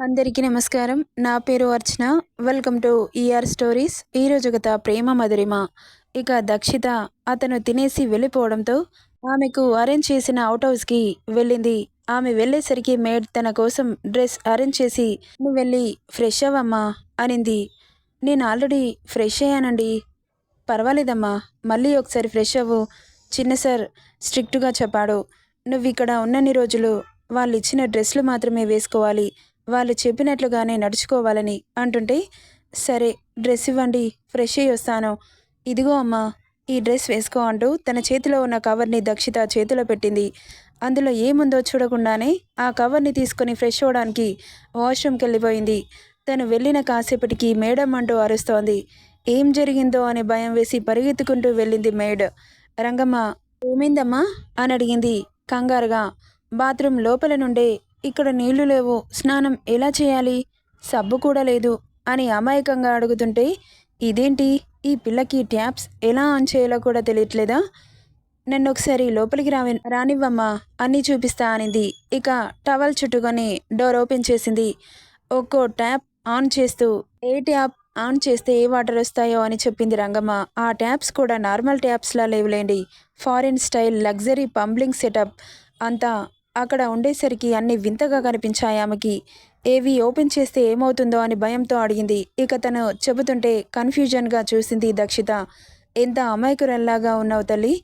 అందరికీ నమస్కారం. నా పేరు Archana. Welcome to ER stories ఈరోజు గత ప్రేమ మధురిమ. ఇక దక్షిత అతను తినేసి వెళ్ళిపోవడంతో ఆమెకు అరేంజ్ చేసిన అవుట్ హౌస్కి వెళ్ళింది. ఆమె వెళ్ళేసరికి మేడ్ తన కోసం డ్రెస్ అరేంజ్ చేసి నువ్వు వెళ్ళి ఫ్రెష్ అవ్వమ్మా అనింది. నేను ఆల్రెడీ ఫ్రెష్ అయ్యానండి. పర్వాలేదమ్మా. మళ్ళీ ఒకసారి ఫ్రెష్ అవ్వు. చిన్న సార్ స్ట్రిక్ట్గా చెప్పాడు. నువ్వు ఇక్కడ ఉన్నన్ని రోజులు వాళ్ళు ఇచ్చిన డ్రెస్సులు మాత్రమే వేసుకోవాలి. వాళ్ళు చెప్పినట్లుగానే నడుచుకోవాలని అంటుంటే సరే డ్రెస్ ఇవ్వండి ఫ్రెష్ అయ్యి వస్తాను. ఇదిగో అమ్మా ఈ డ్రెస్ వేసుకో అంటూ తన చేతిలో ఉన్న కవర్ని దక్షిత చేతిలో పెట్టింది. అందులో ఏముందో చూడకుండానే ఆ కవర్ని తీసుకొని ఫ్రెష్ అవ్వడానికి వాష్రూమ్కి వెళ్ళిపోయింది తను వెళ్ళిన కాసేపటికి మేడం అంటూ అరుస్తోంది. ఏం జరిగిందో అని భయం వేసి పరిగెత్తుకుంటూ వెళ్ళింది మేడ్. రంగమ్మ ఏమైందమ్మా? అని అడిగింది కంగారుగా. బాత్రూమ్ లోపల నుండే ఇక్కడ నీళ్ళు లేవు. స్నానం ఎలా చేయాలి? సబ్బు కూడా లేదు అని అమాయకంగా అడుగుతుంటే ఇదేంటి? ఈ పిల్లకి ట్యాప్స్ ఎలా ఆన్ చేయాలో కూడా తెలియట్లేదా? నన్ను ఒకసారి లోపలికి రావి రానివ్వమ్మా అన్నీ చూపిస్తా అనింది. ఇక టవల్ చుట్టుకొని డోర్ ఓపెన్ చేసింది. ఒక్కో ట్యాప్ ఆన్ చేస్తూ ఏ ట్యాప్ ఆన్ చేస్తే ఏ వాటర్ వస్తాయో అని చెప్పింది రంగమ్మ. ఆ ట్యాప్స్ కూడా నార్మల్ ట్యాప్స్లా లేవులేండి. Foreign style luxury plumbing setup అంతా అక్కడ ఉండేసరికి అన్ని వింతగా కనిపించాయి ఆమెకి. ఏవి ఓపెన్ చేస్తే ఏమవుతుందో అని భయంతో అడిగింది. ఇక తను చెబుతుంటే కన్ఫ్యూజన్గా చూసింది దక్షిత. ఎంత అమాయకురల్లాగా ఉన్నావు తల్లి.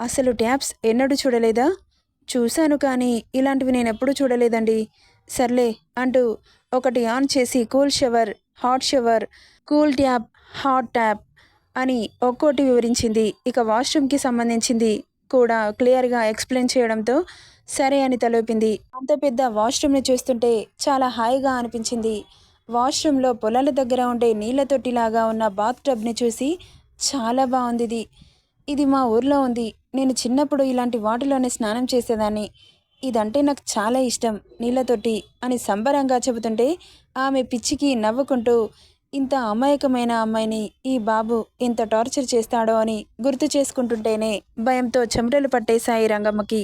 అసలు ట్యాప్స్ ఎన్నడూ చూడలేదా? చూశాను కానీ ఇలాంటివి నేను ఎప్పుడూ చూడలేదండి. సర్లే అంటూ ఒకటి ఆన్ చేసి cool shower hot shower cool tap hot tap అని ఒక్కోటి వివరించింది. ఇక వాష్రూమ్కి సంబంధించింది కూడా క్లియర్గా ఎక్స్ప్లెయిన్ చేయడంతో సరే అని తలపింది. అంత పెద్ద వాష్రూమ్ని చూస్తుంటే చాలా హాయిగా అనిపించింది. వాష్రూమ్లో పొలాల దగ్గర ఉండే నీళ్ళ తొట్టిలాగా ఉన్న బాత్ టబ్ని చూసి చాలా బాగుంది ఇది. ఇది మా ఊర్లో ఉంది. నేను చిన్నప్పుడు ఇలాంటి వాటిలోనే స్నానం చేసేదాన్ని. ఇదంటే నాకు చాలా ఇష్టం నీళ్ళ తొట్టి అని సంబరంగా చెబుతుంటే ఆమె పిచ్చికి నవ్వుకుంటూ ఇంత అమాయకమైన అమ్మాయిని ఈ బాబు ఇంత టార్చర్ చేస్తాడో అని గుర్తు చేసుకుంటుంటేనే భయంతో చెమటలు పట్టేశాయి రంగమ్మకి.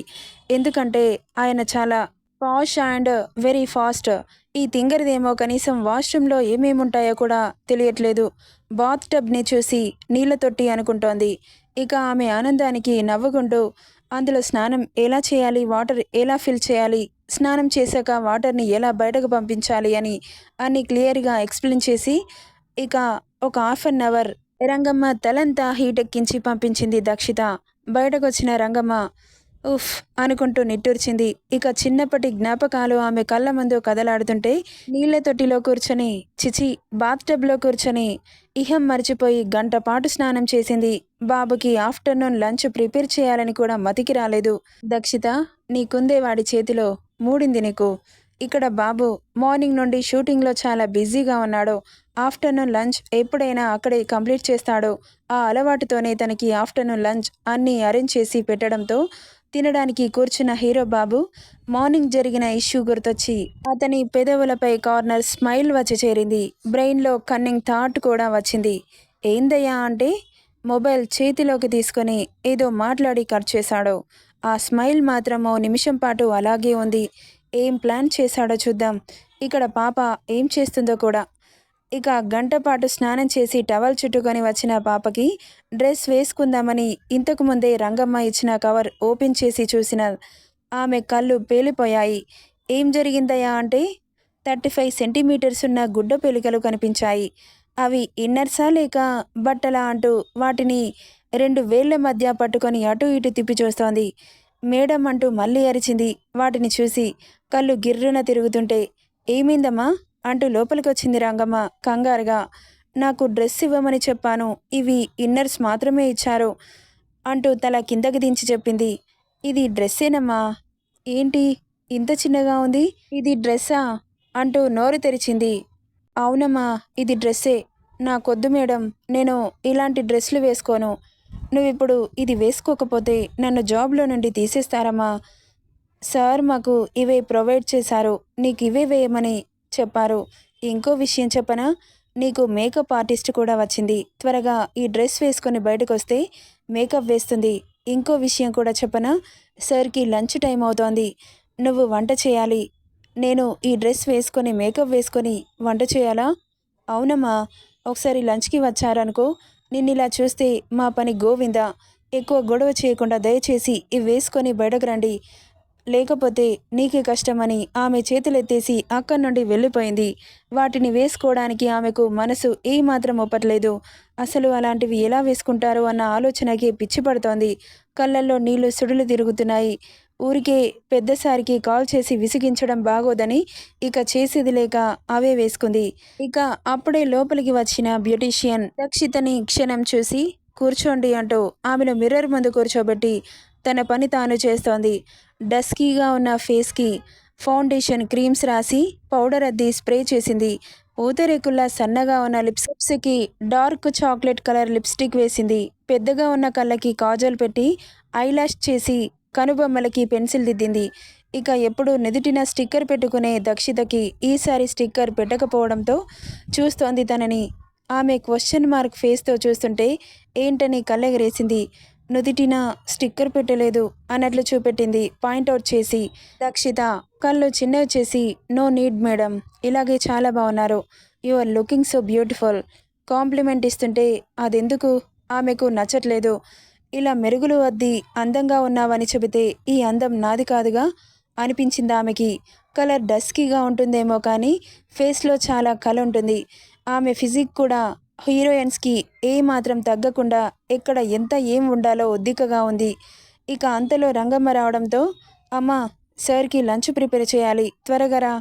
ఎందుకంటే ఆయన చాలా పాష్ అండ్ వెరీ ఫాస్ట్ ఈ తింగరిదేమో కనీసం వాష్రూమ్లో ఏమేమి ఉంటాయో కూడా తెలియట్లేదు. బాత్ టబ్ని చూసి నీళ్ళ తొట్టి అనుకుంటోంది. ఇక ఆమె ఆనందానికి నవ్వుకుంటూ అందులో స్నానం ఎలా చేయాలి వాటర్ ఎలా ఫిల్ చేయాలి స్నానం చేశాక వాటర్ని ఎలా బయటకు పంపించాలి అని అన్ని క్లియర్గా ఎక్స్ప్లెయిన్ చేసి ఇక ఒక హాఫ్ అన్ అవర్ రంగమ్మ తలంతా హీట్ ఎక్కించి పంపించింది దక్షిత. బయటకు వచ్చిన రంగమ్మ ఉఫ్ అనుకుంటూ నిట్టూర్చింది. ఇక చిన్నప్పటి జ్ఞాపకాలు ఆమె కళ్ళ ముందు కదలాడుతుంటే నీళ్ళ తొట్టిలో కూర్చొని చిచి బాత్ టబ్లో కూర్చొని ఇహం మర్చిపోయి గంట పాటు స్నానం చేసింది. బాబుకి ఆఫ్టర్నూన్ లంచ్ ప్రిపేర్ చేయాలని కూడా మతికి రాలేదు. దక్షిత నీకుందే వాడి చేతిలో మూడింది నీకు. ఇక్కడ బాబు మార్నింగ్ నుండి షూటింగ్లో చాలా బిజీగా ఉన్నాడు. ఆఫ్టర్నూన్ లంచ్ ఎప్పుడైనా అక్కడే కంప్లీట్ చేస్తాడో. ఆ అలవాటుతోనే తనకి ఆఫ్టర్నూన్ లంచ్ అన్నీ అరేంజ్ చేసి పెట్టడంతో తినడానికి కూర్చున్న హీరో బాబు మార్నింగ్ జరిగిన ఇష్యూ గుర్తొచ్చి అతని పెదవులపై కార్నర్ స్మైల్ వచ్చి చేరింది. బ్రెయిన్లో కన్నింగ్ థాట్ కూడా వచ్చింది. ఏందయ్యా అంటే మొబైల్ చేతిలోకి తీసుకొని ఏదో మాట్లాడి కట్ చేశాడు. ఆ స్మైల్ మాత్రం ఓ నిమిషం పాటు అలాగే ఉంది. ఏం ప్లాన్ చేశాడో చూద్దాం. ఇక్కడ పాప ఏం చేస్తుందో కూడా ఇక గంట పాటు స్నానం చేసి టవల్ చుట్టుకొని వచ్చిన పాపకి డ్రెస్ వేసుకుందామని ఇంతకు ముందే రంగమ్మ ఇచ్చిన కవర్ ఓపెన్ చేసి చూసిన ఆమె కళ్ళు పేలిపోయాయి. ఏం జరిగిందయ్యా అంటే థర్టీ ఫైవ్ సెంటీమీటర్స్ ఉన్న గుడ్డ పెలికలు కనిపించాయి. అవి ఇన్నర్సా లేక బట్టలా అంటూ వాటిని రెండు వేళ్ళ మధ్య పట్టుకొని అటు ఇటు తిప్పి చూస్తోంది. మేడం అంటూ మళ్ళీ అరిచింది. వాటిని చూసి కళ్ళు గిర్రున తిరుగుతుంటే ఏమైందమ్మా? అంటూ లోపలికి వచ్చింది రంగమ్మ. కంగారుగా నాకు డ్రెస్ ఇవ్వమని చెప్పాను. ఇవి ఇన్నర్స్ మాత్రమే ఇచ్చారు అంటూ తల కిందకి దించి చెప్పింది. ఇది డ్రెస్సేనమ్మా. ఏంటి? ఇంత చిన్నగా ఉంది? ఇది డ్రెస్సా? అంటూ నోరు తెరిచింది. అవునమ్మా ఇది డ్రెస్సే. నాకొద్దు మేడం. నేను ఇలాంటి డ్రెస్సులు వేసుకోను. నువ్వు ఇప్పుడు ఇది వేసుకోకపోతే నన్ను జాబ్లో నుండి తీసేస్తారమ్మా. సార్ మాకు ఇవే ప్రొవైడ్ చేశారు. నీకు ఇవే వేయమని చెప్పారు. ఇంకో విషయం చెప్పనా? నీకు మేకప్ ఆర్టిస్ట్ కూడా వచ్చింది. త్వరగా ఈ డ్రెస్ వేసుకొని బయటకు వస్తే మేకప్ వేస్తుంది. ఇంకో విషయం కూడా చెప్పనా? సార్కి లంచ్ టైం అవుతోంది. నువ్వు వంట చేయాలి. నేను ఈ డ్రెస్ వేసుకొని మేకప్ వేసుకొని వంట చేయాలా? అవునమ్మా. ఒకసారి లంచ్కి వచ్చారనుకో నిన్ను ఇలా చూస్తే మా పని గోవిందా? ఎక్కువ గొడవ చేయకుండా దయచేసి ఇవి వేసుకొని బయటకు రండి. లేకపోతే నీకే కష్టమని ఆమె చేతులెత్తేసి అక్కడి నుండి వెళ్ళిపోయింది. వాటిని వేసుకోవడానికి ఆమెకు మనసు ఏమాత్రం ఒప్పట్లేదు. అసలు అలాంటివి ఎలా వేసుకుంటారు అన్న ఆలోచనకి పిచ్చి పడుతోంది. కళ్ళల్లో నీళ్ళు సుడులు తిరుగుతున్నాయి. ఊరికే పెద్దసారికి కాల్ చేసి విసిగించడం బాగోదని ఇక చేసేది లేక అవే వేసుకుంది. ఇక అప్పుడే లోపలికి వచ్చిన బ్యూటీషియన్ రక్షితని క్షణం చూసి కూర్చోండి అంటూ ఆమెను మిర్రర్ ముందు కూర్చోబెట్టి తన పని తాను చేస్తోంది. డస్కీగా ఉన్న ఫేస్కి ఫౌండేషన్ క్రీమ్స్ రాసి పౌడర్ అద్ది స్ప్రే చేసింది. పూతరేకుల్లా సన్నగా ఉన్న లిప్స్టిక్కి డార్క్ చాక్లెట్ కలర్ లిప్స్టిక్ వేసింది. పెద్దగా ఉన్న కళ్ళకి కాజల్ పెట్టి ఐలాష్ చేసి కనుబొమ్మలకి పెన్సిల్ దిద్దింది. ఇక ఎప్పుడు నెదుటిన స్టిక్కర్ పెట్టుకునే దక్షితకి ఈసారి స్టిక్కర్ పెట్టకపోవడంతో చూస్తోంది తనని. ఆమె క్వశ్చన్ మార్క్ ఫేస్తో చూస్తుంటే ఏంటని కళ్ళెగరేసింది. నుదిటిన స్టిక్కర్ పెట్టలేదు అన్నట్లు చూపెట్టింది. పాయింట్అవుట్ చేసి దక్షిత కళ్ళు చిన్నవి చేసి నో నీడ్ మేడం. ఇలాగే చాలా బాగున్నారు. You are looking so beautiful. Compliment ఇస్తుంటే అదెందుకు? ఆమెకు నచ్చట్లేదు. ఇలా మెరుగులు వద్ది అందంగా ఉన్నావని చెబితే ఈ అందం నాది కాదుగా? అనిపించింది ఆమెకి. కలర్ డస్కీగా ఉంటుందేమో కానీ ఫేస్లో చాలా కళ ఉంటుంది. ఆమె ఫిజిక్ కూడా హీరోయిన్స్కి ఏ మాత్రం తగ్గకుండా ఎక్కడ ఎంత ఏం ఉండాలో ఒద్దికగా ఉంది. ఇక అంతలో రంగమ్మ రావడంతో అమ్మ సార్కి లంచ్ ప్రిపేర్ చేయాలి త్వరగా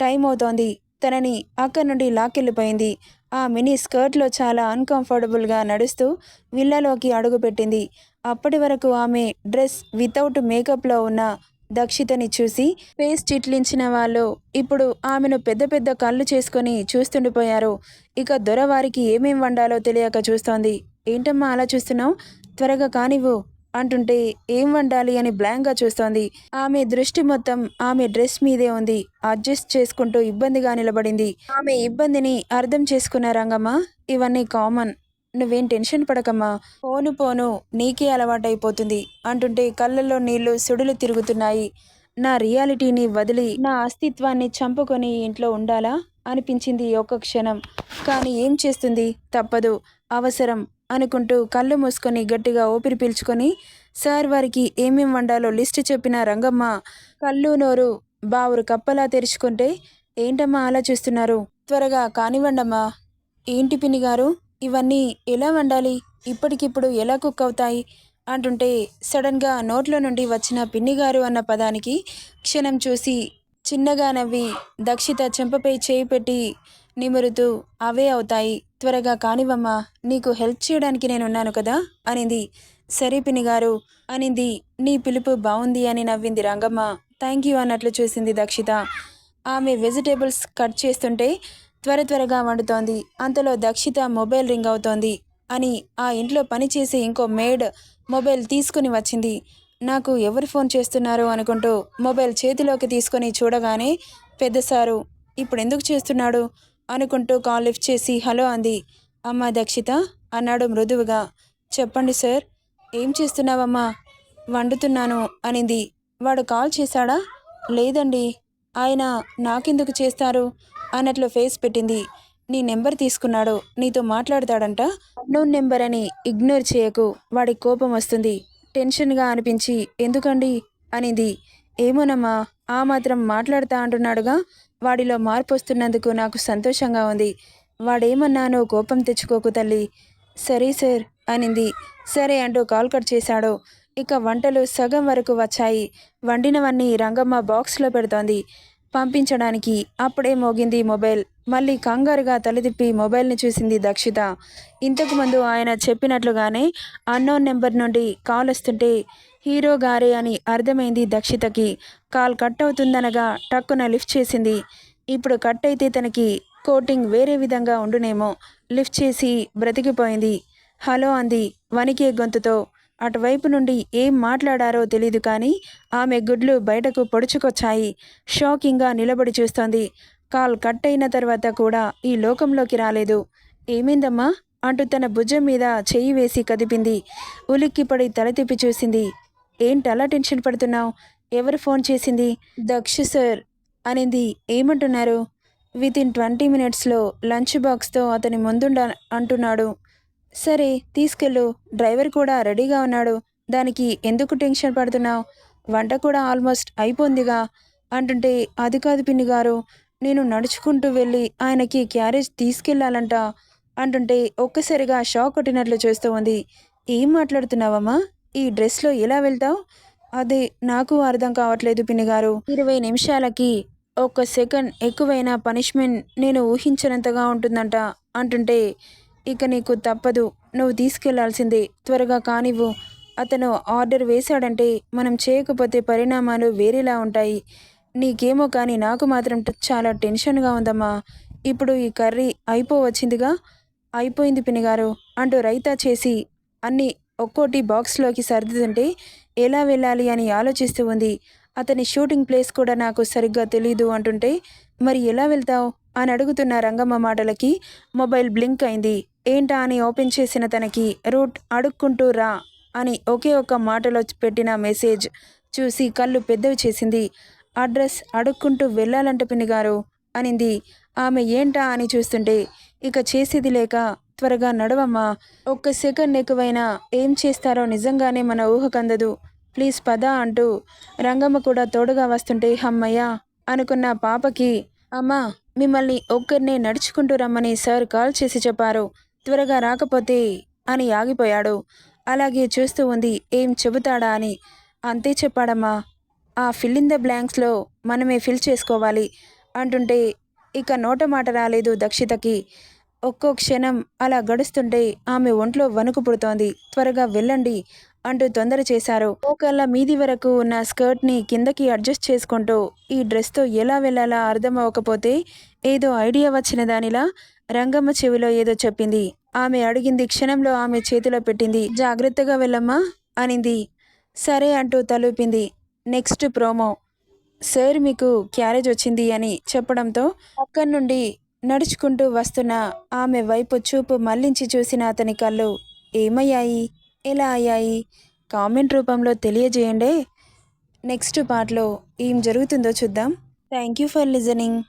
టైం అవుతోంది. తనని అక్కడి నుండి లాక్కెళ్ళిపోయింది. ఆ మినీ స్కర్ట్లో చాలా అన్కంఫర్టబుల్గా నడుస్తూ విల్లాలోకి అడుగుపెట్టింది. అప్పటి వరకు ఆమె డ్రెస్ వితౌట్ మేకప్లో ఉన్న దక్షితని చూసి ఫేస్ చిట్లించిన వాళ్ళు ఇప్పుడు ఆమెను పెద్ద పెద్ద కళ్ళు చేసుకొని చూస్తుండిపోయారు. ఇక దొరవారికి ఏమేం వండాలో తెలియక చూస్తోంది. ఏంటమ్మా అలా చూస్తున్నావు? త్వరగా కానివ్వు అంటుంటే ఏం వండాలి అని బ్లాంక్గా చూస్తోంది. ఆమె దృష్టి మొత్తం ఆమె డ్రెస్ మీదే ఉంది. అడ్జస్ట్ చేసుకుంటూ ఇబ్బందిగా నిలబడింది. ఆమె ఇబ్బందిని అర్థం చేసుకున్న రంగమ్మ ఇవన్నీ కామన్. నువ్వేం టెన్షన్ పడకమ్మా. పోను పోను నీకే అలవాటైపోతుంది. అంటుంటే కళ్ళల్లో నీళ్ళు సుడులు తిరుగుతున్నాయి. నా రియాలిటీని వదిలి నా అస్తిత్వాన్ని చంపుకొని ఇంట్లో ఉండాలా? అనిపించింది ఒక క్షణం. కానీ ఏం చేస్తుంది? తప్పదు. అవసరం. అనుకుంటూ కళ్ళు మూసుకొని గట్టిగా ఊపిరి పీల్చుకొని సార్ వారికి ఏమేం వండాలో లిస్ట్ చెప్పిన రంగమ్మ కళ్ళు నోరు బావురు కప్పలా తెరుచుకుంటే ఏంటమ్మా అలా చూస్తున్నారు? త్వరగా కానివ్వండమ్మా. ఏంటి పిన్ని గారు? ఇవన్నీ ఎలా వండాలి? ఇప్పటికిప్పుడు ఎలా కుక్ అవుతాయి? అంటుంటే సడన్గా నోట్లో నుండి వచ్చిన పిన్నిగారు అన్న పదానికి క్షణం చూసి చిన్నగా నవ్వి దక్షిత చెంపపై చేయి పెట్టి నిమురుతూ అవే అవుతాయి త్వరగా కానివమ్మా నీకు హెల్ప్ చేయడానికి నేనున్నాను కదా? అనింది. సరే పిన్ని గారు అనింది. నీ పిలుపు బాగుంది అని నవ్వింది రంగమ్మ. థ్యాంక్ యూ అన్నట్లు చూసింది దక్షిత. ఆమె వెజిటేబుల్స్ కట్ చేస్తుంటే త్వర త్వరగా వండుతోంది. అంతలో దక్షిత మొబైల్ రింగ్ అవుతోంది అని ఆ ఇంట్లో పనిచేసే ఇంకో మేడ్ మొబైల్ తీసుకుని వచ్చింది. నాకు ఎవరు ఫోన్ చేస్తున్నారు అనుకుంటూ మొబైల్ చేతిలోకి తీసుకొని చూడగానే పెద్ద సారు ఇప్పుడు ఎందుకు చేస్తున్నాడు? అనుకుంటూ కాల్ లిఫ్ట్ చేసి హలో అంది. అమ్మా దక్షిత అన్నాడు మృదువుగా. చెప్పండి సార్ ఏం చేస్తున్నావమ్మా? వండుతున్నాను అనింది. వాడు కాల్ చేశాడా? లేదండి ఆయన నాకెందుకు చేస్తారు? అన్నట్లు ఫేస్ పెట్టింది. నీ నెంబర్ తీసుకున్నాడు. నీతో మాట్లాడతాడంట. నువ్వు నెంబర్ అని ఇగ్నోర్ చేయకు. వాడి కోపం వస్తుంది. టెన్షన్గా అనిపించి ఎందుకండి? అనింది. ఏమోనమ్మా ఆ మాత్రం మాట్లాడతా అంటున్నాడుగా. వాడిలో మార్పు వస్తున్నందుకు నాకు సంతోషంగా ఉంది. వాడేమన్నానో కోపం తెచ్చుకోకు తల్లి. సరే సార్ అనింది. సరే అంటూ కాల్ కట్ చేశాడు. ఇక వంటలు సగం వరకు వచ్చాయి. వండినవన్నీ రంగమ్మ బాక్స్లో పెడుతోంది. పంపించడానికి అప్పుడే మోగింది మొబైల్. మళ్ళీ కంగారుగా తలదిప్పి మొబైల్ని చూసింది దక్షిత. ఇంతకుముందు ఆయన చెప్పినట్లుగానే అన్నోన్ నెంబర్ నుండి కాల్ వస్తుంటే హీరో గారే అని అర్థమైంది దక్షితకి. కాల్ కట్ అవుతుందనగా టక్కున లిఫ్ట్ చేసింది. ఇప్పుడు కట్ అయితే తనకి కోటింగ్ వేరే విధంగా ఉండునేమో. లిఫ్ట్ చేసి బ్రతికిపోయింది. హలో అంది వణికే గొంతుతో. అటువైపు నుండి ఏం మాట్లాడారో తెలీదు కానీ ఆమె గుడ్లు బయటకు పొడుచుకొచ్చాయి. షాకింగ్గా నిలబడి చూస్తోంది. కాల్ కట్ అయిన తర్వాత కూడా ఈ లోకంలోకి రాలేదు. ఏమైందమ్మా? అంటూ తన భుజం మీద చెయ్యి వేసి కదిపింది. ఉలిక్కిపడి తల తిప్పి చూసింది. ఏంటి అలా టెన్షన్ పడుతున్నావు? ఎవరు ఫోన్ చేసింది? దక్ష సార్ అనింది. ఏమంటున్నారు? విత్ ఇన్ ట్వంటీ మినిట్స్లో లంచ్ బాక్స్తో అతని ముందుండ అంటున్నాడు. సరే తీసుకెళ్ళు. డ్రైవర్ కూడా రెడీగా ఉన్నాడు. దానికి ఎందుకు టెన్షన్ పడుతున్నావు? వంట కూడా ఆల్మోస్ట్ అయిపోయిందిగా. అంటుంటే అది కాదు పిన్ని గారు. నేను నడుచుకుంటూ వెళ్ళి ఆయనకి క్యారేజ్ తీసుకెళ్ళాలంట అంటుంటే ఒక్కసారిగా షాక్ కొట్టినట్లు చూస్తూ ఉంది. ఏం మాట్లాడుతున్నావమ్మా? ఈ డ్రెస్లో ఎలా వెళ్తావు? అదే నాకు అర్థం కావట్లేదు పిన్ని గారు. ఇరవై నిమిషాలకి ఒక సెకండ్ ఎక్కువైన పనిష్మెంట్ నేను ఊహించినంతగా ఉంటుందంట. అంటుంటే ఇక నీకు తప్పదు. నువ్వు తీసుకెళ్ళాల్సిందే. త్వరగా కానివ్వు. అతను ఆర్డర్ వేశాడంటే మనం చేయకపోతే పరిణామాలు వేరేలా ఉంటాయి. నీకేమో కానీ నాకు మాత్రం చాలా టెన్షన్గా ఉందమ్మా. ఇప్పుడు ఈ కర్రీ అయిపోవచ్చిందిగా అయిపోయింది పినిగారు అంటూ రైతా చేసి అన్ని ఒక్కోటి బాక్స్లోకి సర్దుతుంటే ఎలా వెళ్ళాలి అని ఆలోచిస్తూ ఉంది. అతని షూటింగ్ ప్లేస్ కూడా నాకు సరిగ్గా తెలీదు అంటుంటే మరి ఎలా వెళ్తావు? అని అడుగుతున్న రంగమ్మ మాటలకి మొబైల్ బ్లింక్ అయింది. ఏంటా అని ఓపెన్ చేసిన తనకి రూట్ అడుక్కుంటూ రా అని ఒకే ఒక్క మాటలో పెట్టిన మెసేజ్ చూసి కళ్ళు పెద్దవి చేసింది. అడ్రస్ అడుక్కుంటూ వెళ్ళాలంట పిన్నిగారు అనింది. ఆమె ఏంటా అని చూస్తుంటే ఇక చేసేది లేక త్వరగా నడవమ్మా ఒక్క సెకండ్ ఎక్కువైనా ఏం చేస్తారో నిజంగానే మన ఊహకందదు ప్లీజ్ పద అంటూ రంగమ్మ కూడా తోడుగా వస్తుంటే హమ్మయ్యా అనుకున్న పాపకి అమ్మా మిమ్మల్ని ఒక్కరినే నడుచుకుంటూ రమ్మని సార్ కాల్ చేసి చెప్పారు. త్వరగా రాకపోతే అని ఆగిపోయాడు. అలాగే చూస్తూ ఉంది ఏం చెబుతాడా అని. అంతే చెప్పాడమ్మా. ఆ ఫిల్ ఇన్ ద బ్లాంక్స్లో మనమే ఫిల్ చేసుకోవాలి అంటుంటే ఇక నోట మాట రాలేదు దక్షితకి. ఒక్కో క్షణం అలా గడుస్తుంటే ఆమె ఒంట్లో వణుకు పుడుతోంది. త్వరగా వెళ్ళండి అంటూ తొందర చేశారు. ఒకళ్ళ మీది వరకు ఉన్న స్కర్ట్ని కిందకి అడ్జస్ట్ చేసుకుంటూ ఈ డ్రెస్తో ఎలా వెళ్ళాలా అర్థం అవ్వకపోతే ఏదో ఐడియా వచ్చిన దానిలా రంగమ్మ చెవిలో ఏదో చెప్పింది. ఆమె అడిగింది క్షణంలో ఆమె చేతిలో పెట్టింది. జాగ్రత్తగా వెళ్ళమ్మా అనింది. సరే అంటూ తలూపింది. Next promo. సార్ మీకు క్యారేజ్ వచ్చింది అని చెప్పడంతో అక్కడి నుండి నడుచుకుంటూ వస్తున్న ఆమె వైపు చూపు మళ్ళించి చూసిన అతని కళ్ళు ఏమయ్యాయి? ఎలా అయ్యాయి? కామెంట్ రూపంలో తెలియజేయండి. నెక్స్ట్ పార్ట్లో ఏం జరుగుతుందో చూద్దాం. Thank you for listening.